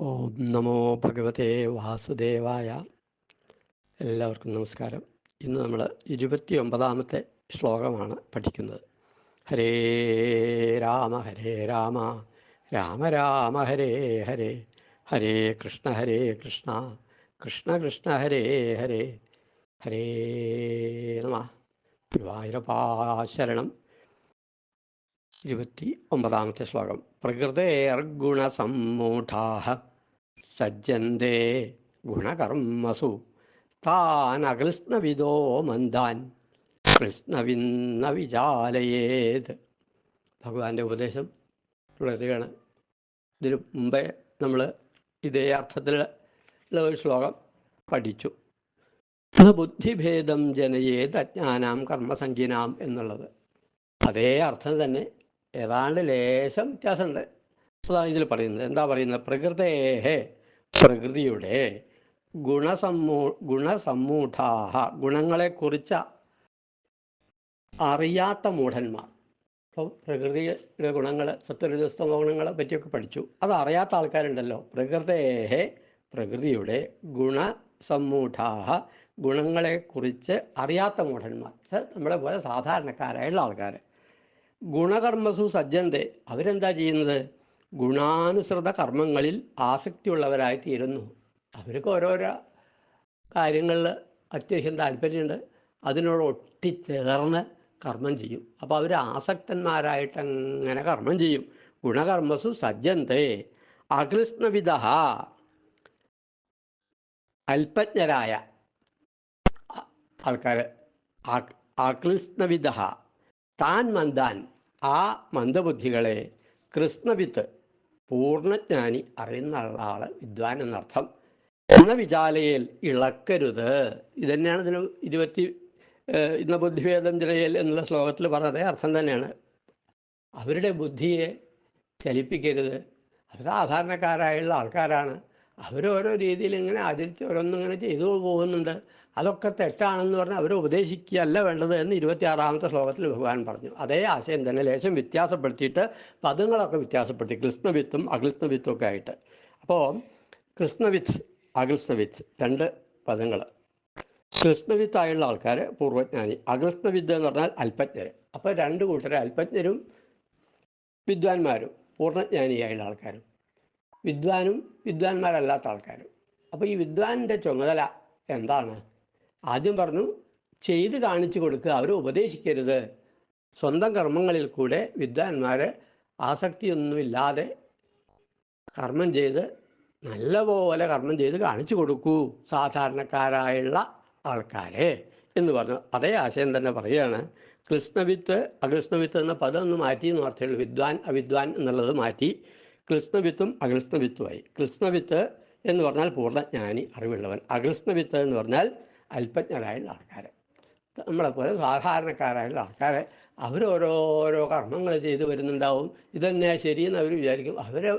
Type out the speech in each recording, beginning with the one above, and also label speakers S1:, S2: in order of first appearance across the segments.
S1: ഓം നമോ ഭഗവതേ വാസുദേവായ. എല്ലാവർക്കും നമസ്കാരം. ഇന്ന് നമ്മൾ ഇരുപത്തി ഒമ്പതാമത്തെ ശ്ലോകമാണ് പഠിക്കുന്നത്. ഹരേ രാമ ഹരേ രാമ രാമ രാമ ഹരേ ഹരേ ഹരേ കൃഷ്ണ ഹരേ കൃഷ്ണ കൃഷ്ണ കൃഷ്ണ ഹരേ ഹരേ ഹരേ നമ. ഗുരുവായൂരപാശരണം ഇരുപത്തി ഒമ്പതാമത്തെ ശ്ലോകം. പ്രകൃതേർഗുണസമ്മൂഢാ സജ്ജന്തേ ഗുണകർമ്മസു. താൻ അകൃഷ്ണവിദോ മന്ദാൻ. കൃഷ്ണവിന്ന വിചാലയേത് ഭഗവാന്റെ ഉപദേശം തുടരുകയാണ്. ഇതിനു മുമ്പേ നമ്മൾ ഇതേ അർത്ഥത്തിലുള്ള ഒരു ശ്ലോകം പഠിച്ചു. ബുദ്ധിഭേദം ജനയേത് അജ്ഞാനാം കർമ്മസംഖ്യനാം എന്നുള്ളത്. അതേ അർത്ഥം തന്നെ ഏതാണ്ട് ലേശം വ്യത്യാസമുണ്ട്. അതാണ് ഇതിൽ പറയുന്നത്. എന്താ പറയുന്നത്? പ്രകൃതേഹേ പ്രകൃതിയുടെ ഗുണസമ്മൂ ഗുണസമ്മൂഢാഹ ഗുണങ്ങളെക്കുറിച്ച അറിയാത്ത മൂഢന്മാർ. അപ്പോൾ പ്രകൃതിയുടെ ഗുണങ്ങൾ സത്വരജസ്ത ഗുണങ്ങളെ പറ്റിയൊക്കെ പഠിച്ചു. അത് അറിയാത്ത ആൾക്കാരുണ്ടല്ലോ. പ്രകൃതേഹെ പ്രകൃതിയുടെ ഗുണസമ്മൂഢാഹ ഗുണങ്ങളെക്കുറിച്ച് അറിയാത്ത മൂഢന്മാർ. നമ്മളെ പോലെ സാധാരണക്കാരായുള്ള ആൾക്കാർ ഗുണകർമ്മസു സജ്ജന്തെ അവരെന്താ ചെയ്യുന്നത്? ഗുണാനുസൃത കർമ്മങ്ങളിൽ ആസക്തിയുള്ളവരായി തീരുന്നു അവർക്ക് ഓരോരോ കാര്യങ്ങളിൽ അത്യാവശ്യം താല്പര്യമുണ്ട്. അതിനോട് ഒട്ടിച്ചേർന്ന് കർമ്മം ചെയ്യും. അപ്പോൾ അവർ ആസക്തന്മാരായിട്ട് അങ്ങനെ കർമ്മം ചെയ്യും. ഗുണകർമ്മസു സജ്ജന്തേ അകൃഷ്ണവിധ അല്പജ്ഞരായ ആൾക്കാർ അകൃഷ്ണവിധ താൻ മന്ദാൻ. ആ മന്ദബുദ്ധികളെ കൃഷ്ണവിത്ത് പൂർണജ്ഞാനി അറിയുന്ന ആൾ വിദ്വാൻ എന്നർത്ഥം. എന്ന വിചാലയിൽ ഇളക്കരുത്. ഇതന്നെയാണ് ഇതിന് ഇരുപത്തി ഇന്ന ബുദ്ധിഭേദം ജനയൽ എന്നുള്ള ശ്ലോകത്തിൽ പറഞ്ഞതേ അർത്ഥം തന്നെയാണ്. അവരുടെ ബുദ്ധിയെ ചലിപ്പിക്കരുത്. അവർ സാധാരണക്കാരായുള്ള ആൾക്കാരാണ്. അവരോരോ രീതിയിൽ ഇങ്ങനെ ആചരിച്ച് ഓരോന്നിങ്ങനെ ചെയ്തു പോകുന്നുണ്ട്. അതൊക്കെ തെറ്റാണെന്ന് പറഞ്ഞാൽ അവരെ ഉപദേശിക്കുകയല്ല വേണ്ടത് എന്ന് ഇരുപത്തിയാറാമത്തെ ശ്ലോകത്തിൽ ഭഗവാൻ പറഞ്ഞു. അതേ ആശയം തന്നെ ലേശം വ്യത്യാസപ്പെടുത്തിയിട്ട് പദങ്ങളൊക്കെ വ്യത്യാസപ്പെടുത്തി. കൃഷ്ണവിത്തും അകൃഷ്ണവിത്തും ഒക്കെ ആയിട്ട്. അപ്പോൾ കൃഷ്ണവിത്ത് അകൃഷ്ണവിത്ത് രണ്ട് പദങ്ങൾ കൃഷ്ണവിത്തായുള്ള ആൾക്കാർ പൂർവജ്ഞാനി. അകൃഷ്ണവിദ്യ എന്ന് പറഞ്ഞാൽ അല്പജ്ഞർ അപ്പോൾ രണ്ട് കൂട്ടരെ അല്പജ്ഞരും വിദ്വാൻമാരും പൂർണജ്ഞാനിയായുള്ള ആൾക്കാരും. വിദ്വാനും വിദ്വാൻമാരല്ലാത്ത ആൾക്കാരും. അപ്പോൾ ഈ വിദ്വാനിന്റെ ചുമതല എന്താണ്? ആദ്യം പറഞ്ഞു ചെയ്ത് കാണിച്ചു കൊടുക്കുക അവരെ ഉപദേശിക്കരുത്. സ്വന്തം കർമ്മങ്ങളിൽ കൂടെ വിദ്വാൻമാർ ആസക്തിയൊന്നുമില്ലാതെ കർമ്മം ചെയ്ത് നല്ലപോലെ കർമ്മം ചെയ്ത് കാണിച്ചു കൊടുക്കൂ സാധാരണക്കാരായുള്ള ആൾക്കാരെ എന്ന് പറഞ്ഞു. അതേ ആശയം തന്നെ പറയുകയാണ്. കൃഷ്ണവിത്ത് അകൃഷ്ണവിത്ത് എന്ന പദം ഒന്ന് മാറ്റി എന്ന് അർത്ഥമുള്ളൂ വിദ്വാൻ അവിദ്വാൻ എന്നുള്ളത് മാറ്റി കൃഷ്ണവിത്തും അകൃഷ്ണവിത്തുമായി. കൃഷ്ണവിത്ത് എന്ന് പറഞ്ഞാൽ പൂർണജ്ഞാനി അറിവുള്ളവൻ. അകൃഷ്ണവിത്ത് എന്ന് പറഞ്ഞാൽ അല്പജ്ഞരായുള്ള ആൾക്കാരെ. നമ്മളെപ്പോലെ സാധാരണക്കാരായുള്ള ആൾക്കാരെ അവരോരോരോ കർമ്മങ്ങൾ ചെയ്തു വരുന്നുണ്ടാവും. ഇതന്നെ ശരിയെന്ന് അവർ വിചാരിക്കും. അവരെ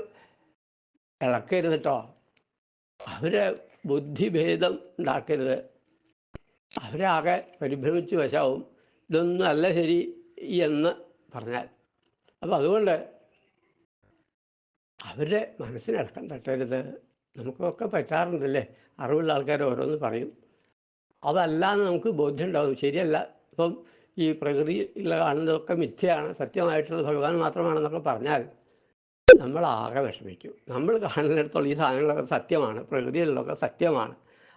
S1: ഇളക്കരുത് കേട്ടോ അവരെ ബുദ്ധിഭേദം ഉണ്ടാക്കരുത്. അവരാകെ പരിഭ്രമിച്ച് വശാവും. ഇതൊന്നും അല്ല ശരി എന്ന് പറഞ്ഞാൽ. അപ്പം അതുകൊണ്ട് അവരുടെ മനസ്സിനടക്കം തട്ടരുത്. നമുക്കൊക്കെ പറ്റാറുണ്ടല്ലേ? അറിവുള്ള ആൾക്കാർ ഓരോന്ന് പറയും. അതല്ലാന്ന് നമുക്ക് ബോധ്യം ഉണ്ടാവും ശരിയല്ല. ഇപ്പം ഈ പ്രകൃതിയിൽ കാണുന്നതൊക്കെ മിഥ്യയാണ്. സത്യമായിട്ടുള്ള ഭഗവാൻ മാത്രമാണെന്നൊക്കെ പറഞ്ഞാൽ നമ്മൾ ആകെ വിഷമിക്കും. നമ്മൾ കാണുന്നിടത്തോളം ഈ സാധനങ്ങളൊക്കെ സത്യമാണ്. പ്രകൃതിയിലുള്ളതൊക്കെ സത്യമാണ്.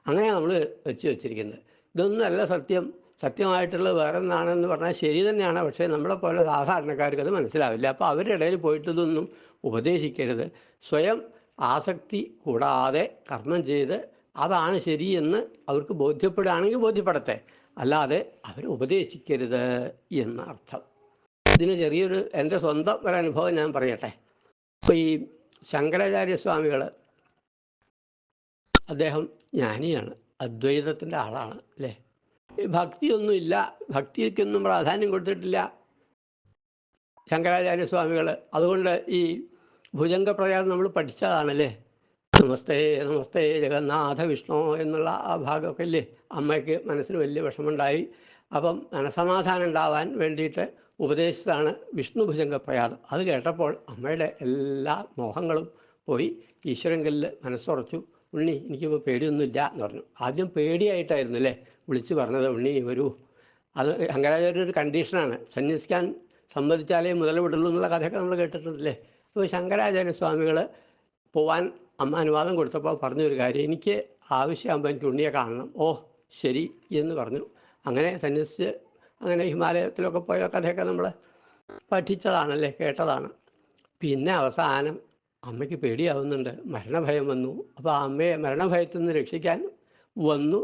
S1: അങ്ങനെ നമ്മൾ വെച്ച് വെച്ചിരിക്കുന്നത്. ഇതൊന്നും അല്ല സത്യം. സത്യമായിട്ടുള്ളത് വേറെ ഒന്നാണെന്ന് പറഞ്ഞാൽ ശരി തന്നെയാണ്. പക്ഷേ നമ്മളെ പോലെ സാധാരണക്കാർക്ക് അത് മനസ്സിലാവില്ല. അപ്പോൾ അവരുടെ ഇടയിൽ പോയിട്ട് ഇതൊന്നും ഉപദേശിക്കരുത്. സ്വയം ആസക്തി കൂടാതെ കർമ്മം ചെയ്ത് അതാണ് ശരിയെന്ന് അവർക്ക് ബോധ്യപ്പെടുകയാണെങ്കിൽ ബോധ്യപ്പെടട്ടെ. അല്ലാതെ അവർ ഉപദേശിക്കരുത് എന്ന അർത്ഥം ഇതിന് ചെറിയൊരു എന്റെ സ്വന്തം ഒരു അനുഭവം ഞാൻ പറയട്ടെ. ഇപ്പോൾ ഈ ശങ്കരാചാര്യസ്വാമികൾ അദ്ദേഹം ജ്ഞാനിയാണ് അദ്വൈതത്തിന്റെ ആളാണ് അല്ലേ? ഭക്തിയൊന്നുമില്ല ഭക്തിക്കൊന്നും പ്രാധാന്യം കൊടുത്തിട്ടില്ല ശങ്കരാചാര്യ സ്വാമികൾ അതുകൊണ്ട് ഈ ഭുജംഗപ്രകാരം നമ്മൾ പഠിച്ചതാണല്ലേ? നമസ്തേ നമസ്തേ ജഗന്നാഥ വിഷ്ണു എന്നുള്ള ആ ഭാഗമൊക്കെ ഇല്ലേ? അമ്മയ്ക്ക് മനസ്സിന് വലിയ വിഷമമുണ്ടായി. അപ്പം മനസമാധാനം ഉണ്ടാവാൻ വേണ്ടിയിട്ട് ഉപദേശിച്ചതാണ് വിഷ്ണു ഭുജംഗ പ്രയാതം അത് കേട്ടപ്പോൾ അമ്മയുടെ എല്ലാ മോഹങ്ങളും പോയി. ഈശ്വരങ്കലിൽ മനസ്സുറച്ചു. ഉണ്ണി എനിക്കിപ്പോൾ പേടിയൊന്നുമില്ല എന്ന് പറഞ്ഞു. ആദ്യം പേടിയായിട്ടായിരുന്നു അല്ലേ? വിളിച്ചു പറഞ്ഞത് ഉണ്ണി വരൂ. അത് ശങ്കരാചാര്യ ഒരു കണ്ടീഷനാണ്. സന്യസിക്കാൻ സമ്മതിച്ചാലേ മുതൽ വിടുള്ളൂ എന്നുള്ള കഥയൊക്കെ നമ്മൾ കേട്ടിട്ടുണ്ടല്ലേ അപ്പോൾ ശങ്കരാചാര്യ സ്വാമികൾ പോവാൻ അമ്മ അനുവാദം കൊടുത്തപ്പോൾ പറഞ്ഞൊരു കാര്യം എനിക്ക് ആവശ്യമാകുമ്പോൾ എനിക്ക് ഉണ്ണിയെ കാണണം. ഓ ശരി എന്ന് പറഞ്ഞു. അങ്ങനെ സന്യസിച്ച് അങ്ങനെ ഹിമാലയത്തിലൊക്കെ പോയ കഥയൊക്കെ നമ്മൾ പഠിച്ചതാണല്ലേ കേട്ടതാണ്. പിന്നെ അവസാനം അമ്മയ്ക്ക് പേടിയാവുന്നുണ്ട്. മരണഭയം വന്നു. അപ്പോൾ അമ്മയെ മരണഭയത്തിൽ നിന്ന് രക്ഷിക്കാൻ വന്നു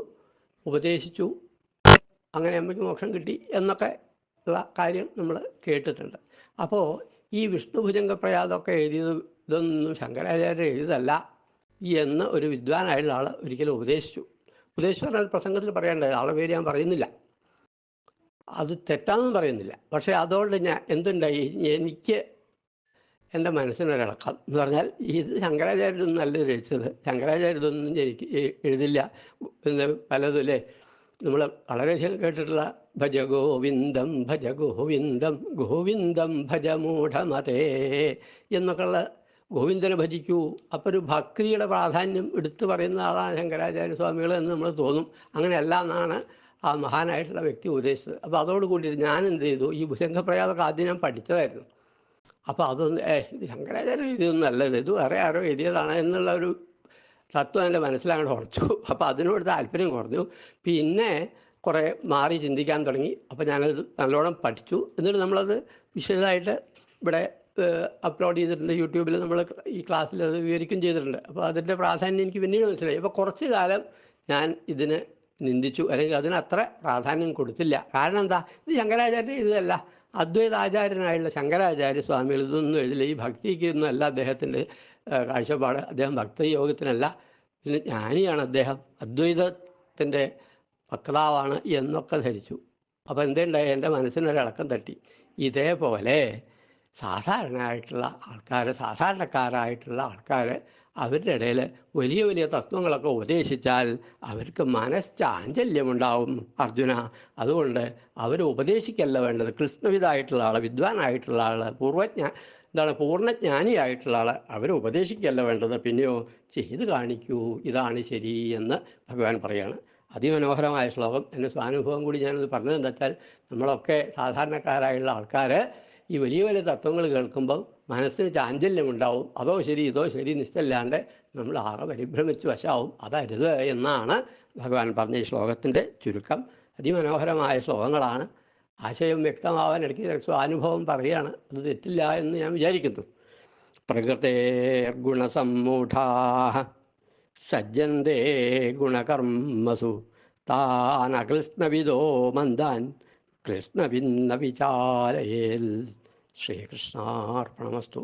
S1: ഉപദേശിച്ചു. അങ്ങനെ അമ്മയ്ക്ക് മോക്ഷം കിട്ടി എന്നൊക്കെ ഉള്ള കാര്യം നമ്മൾ കേട്ടിട്ടുണ്ട്. അപ്പോൾ ഈ വിഷ്ണുഭുജംഗ പ്രയാതൊക്കെ എഴുതിയത് ഇതൊന്നും ശങ്കരാചാര്യ എഴുതല്ല എന്ന് ഒരു വിദ്വാനായുള്ള ആൾ ഒരിക്കലും ഉപദേശിച്ചു. ഉപദേശിച്ചു പറഞ്ഞാൽ പ്രസംഗത്തിൽ പറയേണ്ടത് ആളെ പേര് ഞാൻ പറയുന്നില്ല. അത് തെറ്റാണെന്ന് പറയുന്നില്ല. പക്ഷേ അതുകൊണ്ട് ഞാൻ എന്തുണ്ടായി? എനിക്ക് എന്റെ മനസ്സിനൊരിളക്കം എന്ന് പറഞ്ഞാൽ ഇത് ശങ്കരാചാര്യരൊന്നും അല്ല രചിച്ചത്. ശങ്കരാചാര്യതൊന്നും എനിക്ക് എഴുതില്ല. പലതും അല്ലേ? നമ്മൾ വളരെയധികം കേട്ടിട്ടുള്ള ഭജ ഗോവിന്ദം ഭജ ഗോവിന്ദം ഗോവിന്ദം ഭജ മൂഢമതേ എന്നൊക്കെയുള്ള ഗോവിന്ദനെ ഭജിക്കൂ. അപ്പോൾ ഒരു ഭക്തിയുടെ പ്രാധാന്യം എടുത്തു പറയുന്ന ആളാണ് ശങ്കരാചാര്യ സ്വാമികൾ എന്ന് നമ്മൾ തോന്നും. അങ്ങനെയല്ല എന്നാണ് ആ മഹാനായിട്ടുള്ള വ്യക്തി ഉദ്ദേശിച്ചത്. അപ്പോൾ അതോടുകൂടി ഞാൻ എന്ത് ചെയ്തു? ഈ ഭുജംഗപ്രയാതൊക്കെ ആദ്യം ഞാൻ പഠിച്ചതായിരുന്നു. അപ്പോൾ അതൊന്ന് ഏ ഇത് ശങ്കരാചാര്യ എഴുതിയൊന്നും അല്ല ഇത് വേറെ ആരോ എഴുതിയതാണ് എന്നുള്ള ഒരു തത്വം എന്റെ മനസ്സിലങ്ങോട്ട് ഉറച്ചു. അപ്പോൾ അതിനോട് താല്പര്യം കുറഞ്ഞു. പിന്നെ കുറേ മാറി ചിന്തിക്കാൻ തുടങ്ങി. അപ്പോൾ ഞാനത് നല്ലോണം പഠിച്ചു. എന്നിട്ട് നമ്മളത് വിശദമായിട്ട് ഇവിടെ അപ്ലോഡ് ചെയ്തിട്ടുണ്ട് യൂട്യൂബിൽ നമ്മൾ ഈ ക്ലാസ്സിൽ അത് വിവരിക്കുകയും ചെയ്തിട്ടുണ്ട്. അപ്പോൾ അതിന്റെ പ്രാധാന്യം എനിക്ക് പിന്നീട് മനസ്സിലായി. അപ്പോൾ കുറച്ച് കാലം ഞാൻ ഇതിനെ നിന്ദിച്ചു. അല്ലെങ്കിൽ അതിന് അത്ര പ്രാധാന്യം കൊടുത്തില്ല. കാരണം എന്താ? ഇത് ശങ്കരാചാര്യ എഴുതല്ല. അദ്വൈതാചാര്യനായുള്ള ശങ്കരാചാര്യ സ്വാമികൾ ഇതൊന്നും എഴുതില്ല. ഈ ഭക്തിക്കൊന്നും അല്ല അദ്ദേഹത്തിന്റെ കാഴ്ചപ്പാട്. അദ്ദേഹം ഭക്തയോഗത്തിനല്ല. പിന്നെ ജ്ഞാനിയാണ് അദ്ദേഹം. അദ്വൈതത്തിന്റെ പക്താവാണ് എന്നൊക്കെ ധരിച്ചു. അപ്പോൾ എന്തുണ്ടായി? എന്റെ മനസ്സിനൊരിളക്കം തട്ടി. ഇതേപോലെ സാധാരണയായിട്ടുള്ള ആൾക്കാർ സാധാരണക്കാരായിട്ടുള്ള ആൾക്കാർ അവരുടെ ഇടയിൽ വലിയ വലിയ തത്വങ്ങളൊക്കെ ഉപദേശിച്ചാൽ അവർക്ക് മനസ്സാഞ്ചല്യമുണ്ടാവും അർജുന. അതുകൊണ്ട് അവർ ഉപദേശിക്കല്ല വേണ്ടത്. കൃഷ്ണവിധായിട്ടുള്ള ആൾ വിദ്വാനായിട്ടുള്ള ആൾ പൂർവജ്ഞ എന്താണ് പൂർണജ്ഞാനിയായിട്ടുള്ള ആൾ അവർ ഉപദേശിക്കല്ല വേണ്ടത്. പിന്നെയോ ചെയ്ത് കാണിക്കൂ ഇതാണ് ശരി എന്ന് ഭഗവാൻ പറയാണ്. അതിമനോഹരമായ ശ്ലോകം. എന്റെ സ്വാനുഭവം കൂടി ഞാനത് പറഞ്ഞതെന്ന് വെച്ചാൽ നമ്മളൊക്കെ സാധാരണക്കാരായുള്ള ആൾക്കാർ ഈ വലിയ വലിയ തത്വങ്ങൾ കേൾക്കുമ്പോൾ മനസ്സിന് ചാഞ്ചല്യം ഉണ്ടാവും. അതോ ശരി ഇതോ ശരി നിശ്ചല്ലാണ്ട് നമ്മൾ ആകെ പരിഭ്രമിച്ച് വശാവും. അതരുത് എന്നാണ് ഭഗവാൻ പറഞ്ഞ ഈ ശ്ലോകത്തിന്റെ ചുരുക്കം. അതിമനോഹരമായ ശ്ലോകങ്ങളാണ്. ആശയം വ്യക്തമാവാൻ ഇടയ്ക്ക് സ്വാനുഭവം പറയുകയാണ്. അത് തെറ്റില്ല എന്ന് ഞാൻ വിചാരിക്കുന്നു. പ്രകൃതേർഗുണസമ്മൂഢാ സജ്ജന്തേ ഗുണകർമ്മസു താനകൃഷ്ണവിദോ മന്ദാൻ കൃഷ്ണവിന്ന വിചാരയേൽ ശ്രീകൃഷ്ണാർപ്പണമസ്തു.